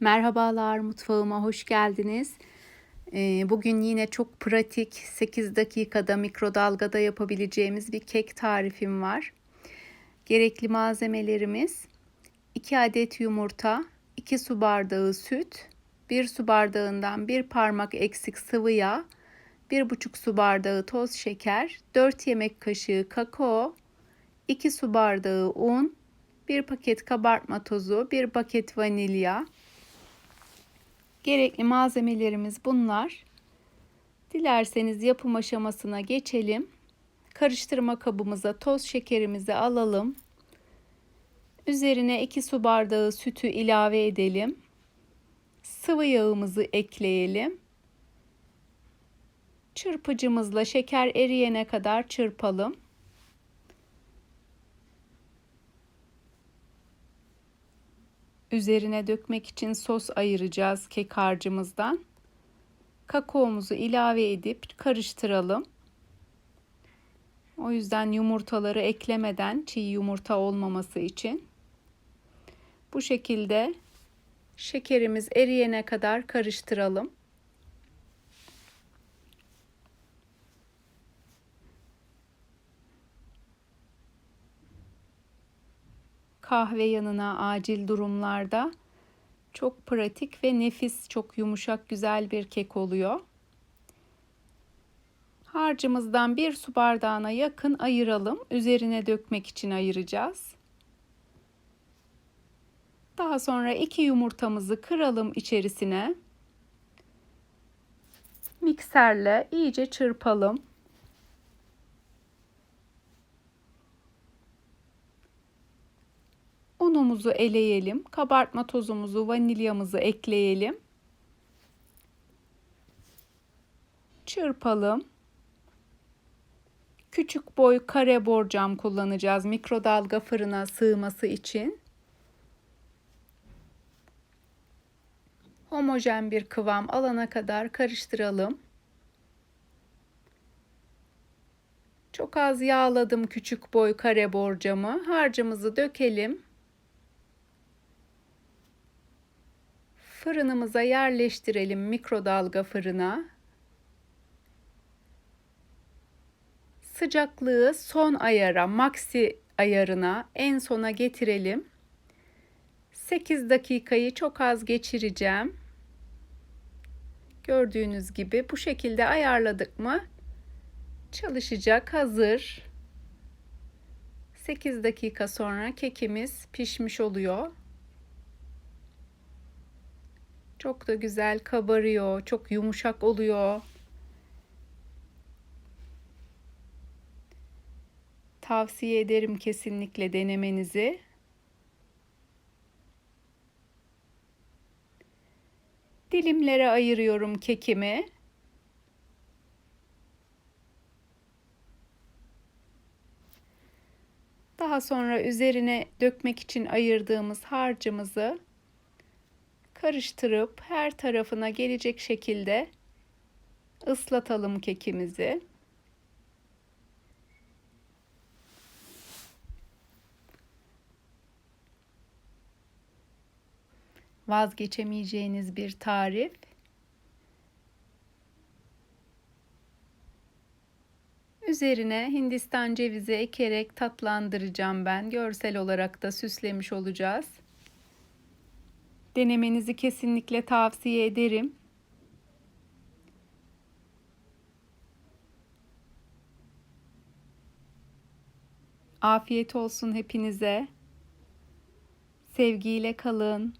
Merhabalar mutfağıma hoş geldiniz. Ee, Bugün yine çok pratik 8 dakikada mikrodalgada yapabileceğimiz bir kek tarifim var. Gerekli malzemelerimiz 2 adet yumurta, 2 su bardağı süt, 1 su bardağından 1 parmak eksik sıvı yağ, 1,5 su bardağı toz şeker, 4 yemek kaşığı kakao, 2 su bardağı un, 1 paket kabartma tozu, 1 paket vanilya, Gerekli malzemelerimiz bunlar. Dilerseniz yapım aşamasına geçelim. Karıştırma kabımıza toz şekerimizi alalım. Üzerine 2 su bardağı sütü ilave edelim. Sıvı yağımızı ekleyelim. Çırpıcımızla şeker eriyene kadar çırpalım. Üzerine dökmek için sos ayıracağız kek harcımızdan. Kakaomuzu ilave edip karıştıralım. O yüzden yumurtaları eklemeden çiğ yumurta olmaması için bu şekilde şekerimiz eriyene kadar karıştıralım. Kahve yanına acil durumlarda çok pratik ve nefis, çok yumuşak, güzel bir kek oluyor. Harcımızdan bir su bardağına yakın ayıralım. Üzerine dökmek için ayıracağız. Daha sonra iki yumurtamızı kıralım içerisine. Mikserle iyice çırpalım. Unumuzu eleyelim. Kabartma tozumuzu, vanilyamızı ekleyelim. Çırpalım. Küçük boy kare borcam kullanacağız mikrodalga fırına sığması için. Homojen bir kıvam alana kadar karıştıralım. Çok az yağladım küçük boy kare borcamı. Harcımızı dökelim. Fırınımıza yerleştirelim mikrodalga fırına. Sıcaklığı son ayara, maksi ayarına en sona getirelim. 8 dakikayı çok az geçireceğim. Gördüğünüz gibi bu şekilde ayarladık mı çalışacak hazır. 8 dakika sonra kekimiz pişmiş oluyor. Çok da güzel kabarıyor, çok yumuşak oluyor. Tavsiye ederim kesinlikle denemenizi. Dilimlere ayırıyorum kekimi. Daha sonra üzerine dökmek için ayırdığımız harcımızı karıştırıp her tarafına gelecek şekilde ıslatalım kekimizi. Vazgeçemeyeceğiniz bir tarif. Üzerine Hindistan cevizi ekerek tatlandıracağım ben. Görsel olarak da süslemiş olacağız. Denemenizi kesinlikle tavsiye ederim. Afiyet olsun hepinize. Sevgiyle kalın.